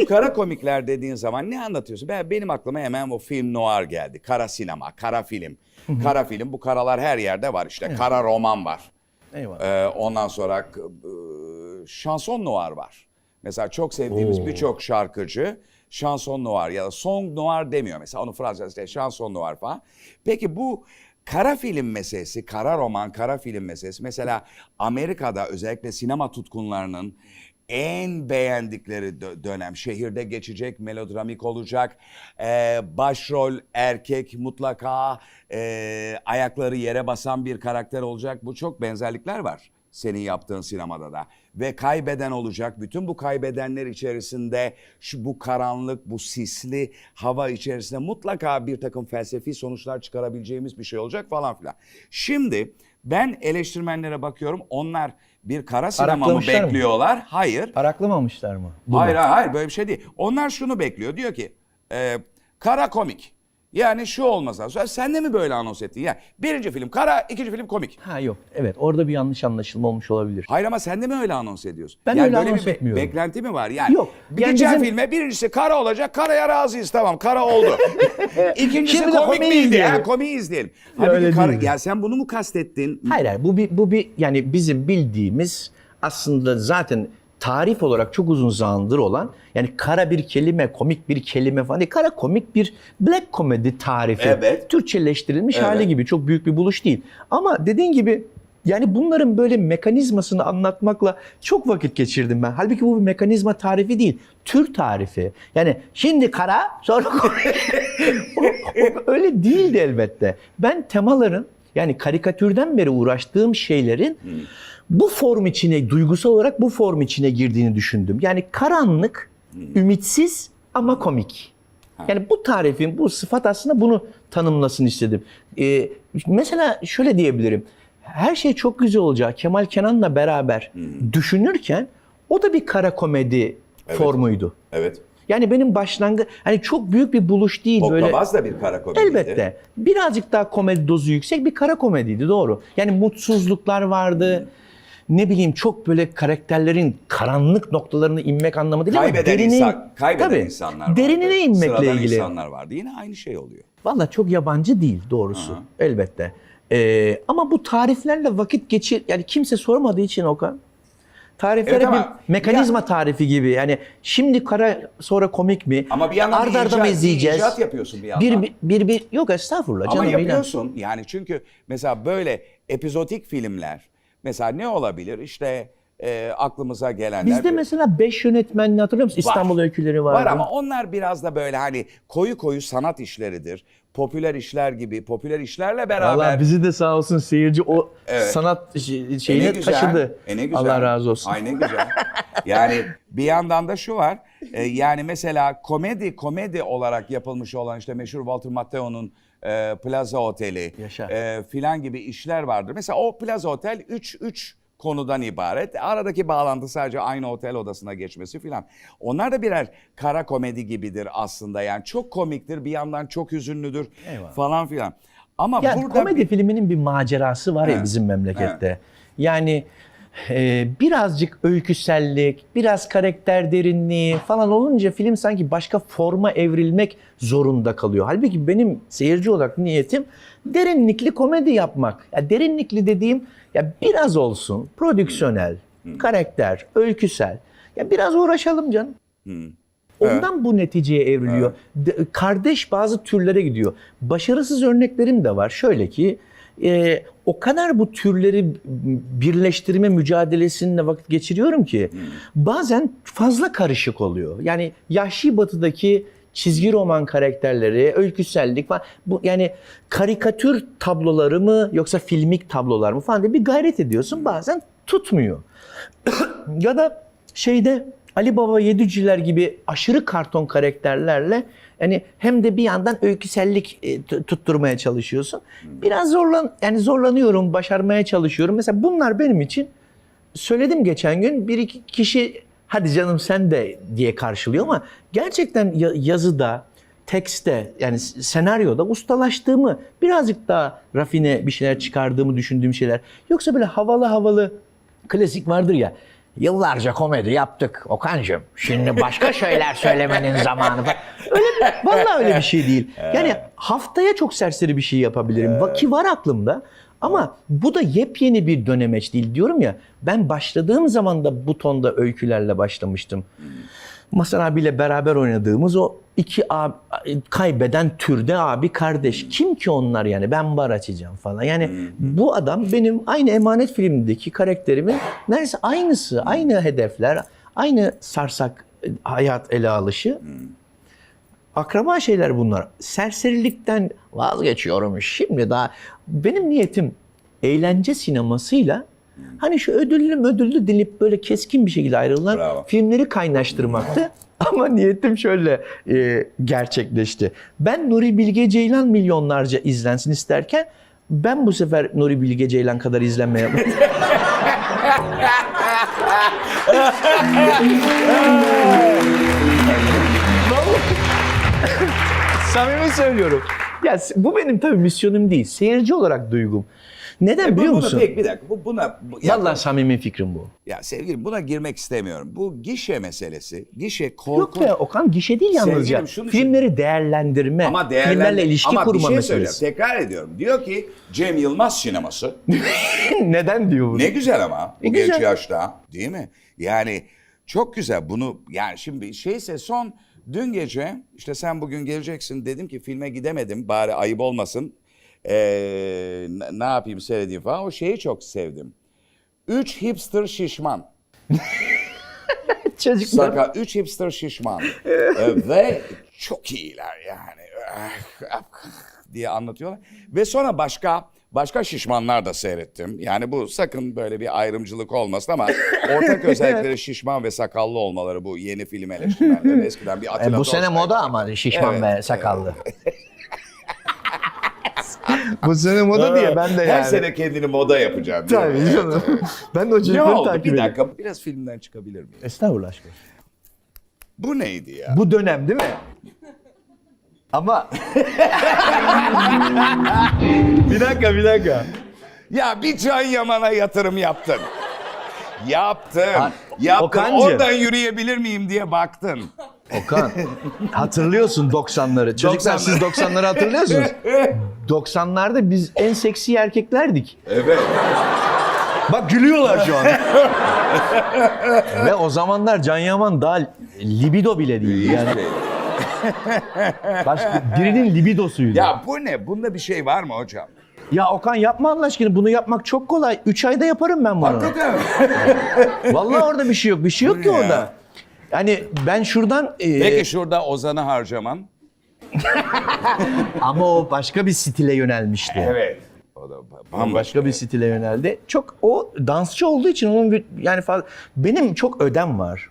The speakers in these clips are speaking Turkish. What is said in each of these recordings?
Bu kara komikler dediğin zaman ne anlatıyorsun? Ben benim aklıma hemen o film noir geldi. Kara sinema, kara film. Kara film bu karalar her yerde var işte. Kara roman var. Eyvallah. Ee, ondan sonra e, şanson noir var. Mesela çok sevdiğimiz birçok şarkıcı şanson noir ya da song noir demiyor mesela. Onu Fransızca şanson noir falan. Peki bu kara film meselesi, kara roman, kara film meselesi mesela Amerika'da özellikle sinema tutkunlarının en beğendikleri dö- dönem. Şehirde geçecek melodramik olacak. Ee, başrol erkek mutlaka e, ayakları yere basan bir karakter olacak. Bu çok benzerlikler var senin yaptığın sinemada da. Ve kaybeden olacak. Bütün bu kaybedenler içerisinde şu bu karanlık bu sisli hava içerisinde mutlaka bir takım felsefi sonuçlar çıkarabileceğimiz bir şey olacak falan filan. Şimdi ben eleştirmenlere bakıyorum. Onlar bir kara sinema mı Araklamışlar mı? bekliyorlar? Hayır. Araklamamışlar mı? Bu Hayır da. hayır hayır böyle bir şey değil. Onlar şunu bekliyor. Diyor ki e, kara komik. Yani şu olmaz lazım. Sen de mi böyle anons ettin? Ya birinci film kara, ikinci film komik. Ha yok. Evet orada bir yanlış anlaşılma olmuş olabilir. Hayır ama sen de mi öyle anons ediyorsun? Ben yani öyle böyle anons bir etmiyorum. beklenti mi var? Yani Yok. Bir Yani bizim- filme birincisi kara olacak. Karaya razıyız tamam. Kara oldu. İkincisi Şimdi komik miydi? izleyelim. Ha, komiği izleyelim. Ya Halbuki kara, ya sen bunu mu kastettin? Hayır hayır bu bir, bu bir yani bizim bildiğimiz aslında zaten tarif olarak çok uzun zamandır olan yani kara bir kelime, komik bir kelime falan değil. Kara komik bir black comedy tarifi. Evet. Türkçeleştirilmiş Evet. hali gibi çok büyük bir buluş değil. Ama dediğin gibi yani bunların böyle mekanizmasını anlatmakla çok vakit geçirdim ben. Halbuki bu bir mekanizma tarifi değil. Tür tarifi. Yani şimdi kara sonra. O- o- öyle değildi elbette. Ben temaların yani karikatürden beri uğraştığım şeylerin bu form içine, duygusal olarak bu form içine girdiğini düşündüm. Yani karanlık, ümitsiz ama komik. Yani bu tarifin, bu sıfat aslında bunu tanımlasın istedim. Ee, mesela şöyle diyebilirim. Her şey çok güzel olacak. Kemal Kenan'la beraber düşünürken o da bir kara komedi formuydu. Evet. Yani benim başlangıç hani çok büyük bir buluş değil böyle. Oklabaz da bir kara komediydi. Elbette. Birazcık daha komedi dozu yüksek bir kara komediydi doğru. Yani mutsuzluklar vardı. Ne bileyim çok böyle karakterlerin karanlık noktalarına inmek anlamı değil Kaybeden, ama derine, insan, kaybeden Tabii, insanlar vardı. Derinine inmekle Sıradan ilgili. insanlar vardı. Yine aynı şey oluyor. Valla çok yabancı değil doğrusu. Elbette. Ee, ama bu tariflerle vakit geçir yani kimse sormadığı için Okan. Tariflere Evet ama bir mekanizma tarifi gibi. Yani şimdi kara sonra komik mi? Ama bir yandan Arda bir icat- mı izleyeceğiz? icat yapıyorsun bir yandan. Bir, bir, bir, yok estağfurullah Ama canım. inan. yapıyorsun yani çünkü mesela böyle epizodik filmler mesela ne olabilir işte e, aklımıza gelenler. Bizde mesela beş yönetmenini hatırlıyor musun? İstanbul Öyküleri vardı. Var ama onlar biraz da böyle hani koyu koyu sanat işleridir. Popüler işler gibi popüler işlerle beraber. Valla bizi de sağ olsun seyirci o Evet. sanat E ne şeyine güzel, taşıdı. e ne güzel. Allah razı olsun. Ay ne güzel. Yani bir yandan da şu var. e, yani mesela komedi komedi olarak yapılmış olan işte meşhur Walter Matteo'nun e, Plaza Oteli Yaşa. e, filan gibi işler vardır. Mesela o Plaza Otel 3 3 konudan ibaret. Aradaki bağlantı sadece aynı otel odasına geçmesi filan. Onlar da birer kara komedi gibidir aslında. Yani çok komiktir, bir yandan çok hüzünlüdür Eyvallah. falan filan. Ama Yani burada komedi bir- filminin bir macerası var ya He. bizim memlekette. Yani e, birazcık öyküsellik, biraz karakter derinliği falan olunca film sanki başka forma evrilmek zorunda kalıyor. Halbuki benim seyirci olarak niyetim derinlikli komedi yapmak. Ya derinlikli dediğim ya biraz olsun prodüksiyonel, karakter, öyküsel. Ya biraz uğraşalım canım. Ondan bu neticeye evriliyor. De- kardeş bazı türlere gidiyor. Başarısız örneklerim de var. Şöyle ki e, o kadar bu türleri birleştirme mücadelesinde vakit geçiriyorum ki bazen fazla karışık oluyor. Yani Yahşi Batı'daki çizgi roman karakterleri, öyküsellik falan bu yani karikatür tabloları mı yoksa filmik tablolar mı falan diye bir gayret ediyorsun. Bazen tutmuyor. ya da şeyde Ali Baba Yediciler gibi aşırı karton karakterlerle yani hem de bir yandan öyküsellik e, tutturmaya çalışıyorsun. Biraz zorlan yani zorlanıyorum, başarmaya çalışıyorum. Mesela bunlar benim için söyledim geçen gün bir iki kişi hadi canım sen de diye karşılıyor ama gerçekten ya- yazıda, tekste yani senaryoda ustalaştığımı, birazcık daha rafine bir şeyler çıkardığımı düşündüğüm şeyler. Yoksa böyle havalı havalı klasik vardır ya. Yıllarca komedi yaptık Okan'cığım. Şimdi başka şeyler söylemenin zamanı. Öyle bir, vallahi öyle bir şey değil. Yani haftaya çok serseri bir şey yapabilirim. Ki var aklımda. Ama bu da yepyeni bir dönemeç değil diyorum ya. Ben başladığım zaman da bu tonda öykülerle başlamıştım. Masan abiyle beraber oynadığımız o iki abi, kaybeden türde abi kardeş. Kim ki onlar yani? Ben bar açacağım falan. Yani bu adam benim aynı Emanet filmindeki karakterimin neredeyse aynısı. Aynı hedefler, aynı sarsak e, hayat ele alışı. Akraba şeyler bunlar. Serserilikten vazgeçiyorum şimdi daha. Benim niyetim eğlence sinemasıyla hani şu ödüllü ödüllü dinip böyle keskin bir şekilde ayrılan Bravo. filmleri kaynaştırmaktı. Ama niyetim şöyle e, gerçekleşti. Ben Nuri Bilge Ceylan milyonlarca izlensin isterken ben bu sefer Nuri Bilge Ceylan kadar izlenmeye Samimi söylüyorum. Ya bu benim tabii misyonum değil. Seyirci olarak duygum. Neden Bu- biliyor buna musun? pek bir dakika. Bu, buna, bu- ya, Vallahi samimi fikrim bu. ya sevgilim buna girmek istemiyorum. Bu gişe meselesi. Gişe Yok korkunç. be Okan gişe değil yalnızca. Sevgilim, şunu. Filmleri değerlendirme, Ama değerlendir- filmlerle ilişki Ama kurma bir şey meselesi. Tekrar ediyorum. Diyor ki Cem Yılmaz sineması. Neden diyor bunu? Ne güzel ama bu E, genç güzel. yaşta değil mi? Yani çok güzel bunu yani şimdi şeyse son dün gece işte sen bugün geleceksin dedim ki filme gidemedim bari ayıp olmasın. Ee, ne yapayım seyredeyim falan o şeyi çok sevdim. Üç hipster şişman. Çocuklar. Saka, üç hipster şişman. Ee, ve çok iyiler yani. diye anlatıyorlar. Ve sonra başka başka şişmanlar da seyrettim. Yani bu sakın böyle bir ayrımcılık olmasın ama ortak özellikleri şişman ve sakallı olmaları bu yeni film eleştirmenleri. Eskiden bir E, Atilla bu sene moda ama şişman Evet, ve sakallı. bu sene moda diye ben de yani. Her sene kendini moda yapacağım. değil mi? Tabii canım. ben de o Ne çocukları oldu? takip Bir ediyorum. dakika biraz filmden çıkabilir miyim? Estağfurullah aşkım. Bu neydi ya? Bu dönem değil mi? Ama bir dakika bir dakika. Ya bir Can Yaman'a yatırım yaptın. Yaptın. Ha, Yaptın. Okan'cığım. Oradan yürüyebilir miyim diye baktın. Okan hatırlıyorsun 90'ları. Çocuklar 90'ları. siz 90'ları hatırlıyorsunuz. 90'larda biz en seksi erkeklerdik. Evet. Bak gülüyorlar şu an. Ve o zamanlar Can Yaman daha libido bile değil. Yani Şey. Başka birinin libidosuydu. Ya. Ya bu ne? Bunda bir şey var mı hocam? Okan yapma Allah aşkına bunu yapmak çok kolay. 3 ayda yaparım ben bunu. Hakikaten? Vallahi orada bir şey yok. Bir şey yok ki ya? orada. Yani ben şuradan e, Peki şurada Ozan'ı harcaman. ama o başka bir stile yönelmişti. Evet. O da bambaşka. Başka bir stile yöneldi. Çok o dansçı olduğu için onun bir, yani fazla benim çok ödem var.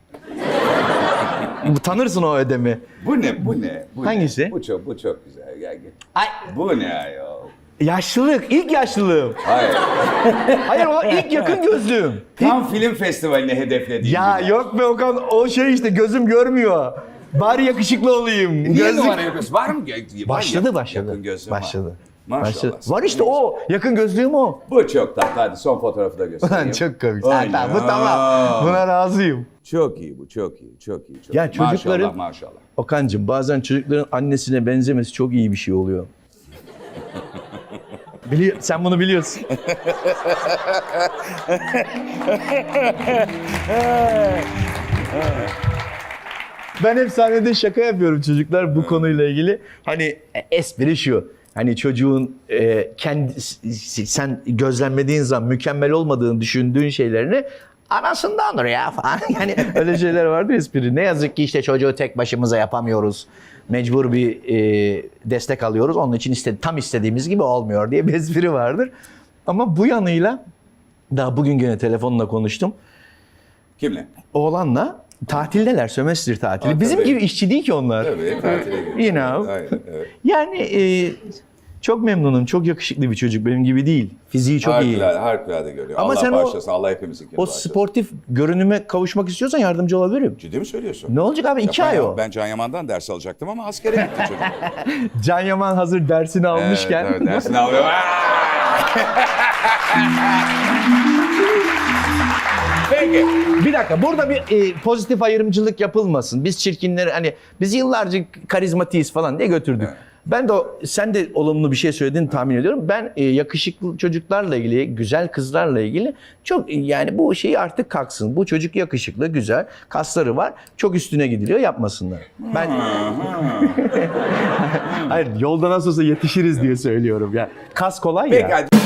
Tanırsın o ödemi. Bu ne? Bu ne? Bu Hangisi? Ne? Bu çok bu çok güzel. Gel gel. Ay Bu ne ayol? yaşlılık, ilk yaşlılığım. Hayır. Hayır o ilk yakın gözlüğüm. Tam film festivaline hedeflediğim Ya gibi. yok be Okan o şey işte gözüm görmüyor. Bari yakışıklı olayım. Niye Gözlük- numara yapıyorsun? Var mı? var Başladı yakın- başladı. Yakın gözlüğün var. başladı. Maşallah. Başladı. Var işte o. Yakın gözlüğüm o. Bu çok tatlı. Hadi son fotoğrafı da göstereyim. Çok komik. Tamam, bu tamam. Buna razıyım. Çok iyi bu, çok iyi, çok iyi. Çok Ya iyi. çocukların- Maşallah, maşallah. Okan'cığım bazen çocukların annesine benzemesi çok iyi bir şey oluyor. Bili sen bunu biliyorsun. ben hep sahnede şaka yapıyorum çocuklar bu konuyla ilgili. Hani e, espri şu. Hani çocuğun e, kendi sen gözlemlediğin zaman mükemmel olmadığını düşündüğün şeylerini anasındandır ya falan. Yani öyle şeyler vardır espri. Ne yazık ki işte çocuğu tek başımıza yapamıyoruz. Mecbur bir e, destek alıyoruz. Onun için iste, tam istediğimiz gibi olmuyor diye bir espri vardır. Ama bu yanıyla daha bugün gene telefonla konuştum. Kimle? Oğlanla tatildeler, sömestr tatili. Ha, Bizim tabii. gibi işçi değil ki onlar. Tabii, tatile gidiyor. You know. Aynen, evet. Yani e, çok memnunum. Çok yakışıklı bir çocuk. Benim gibi değil. Fiziği çok iyi. Harikulade, harikulade görüyor. Ama Allah sen o- bağışlasın, Allah hepimizin O sportif görünüme kavuşmak istiyorsan yardımcı olabilirim. Ciddi mi söylüyorsun? Ne olacak abi? İki ay o. Ben Can Yaman'dan ders alacaktım ama askere gitti çocuk. Can Yaman hazır dersini almışken. Evet, evet, dersini alıyor. Peki. Bir dakika burada bir e, pozitif ayrımcılık yapılmasın. Biz çirkinleri hani biz yıllarca karizmatiyiz falan diye götürdük. Ben de sen de olumlu bir şey söylediğini tahmin ediyorum. Ben e, yakışıklı çocuklarla ilgili, güzel kızlarla ilgili çok e, yani bu şeyi artık kalksın. Bu çocuk yakışıklı, güzel, kasları var. Çok üstüne gidiliyor, yapmasınlar. Ben Hayır, yolda nasıl olsa yetişiriz diye söylüyorum ya. Kas kolay ya. Peki.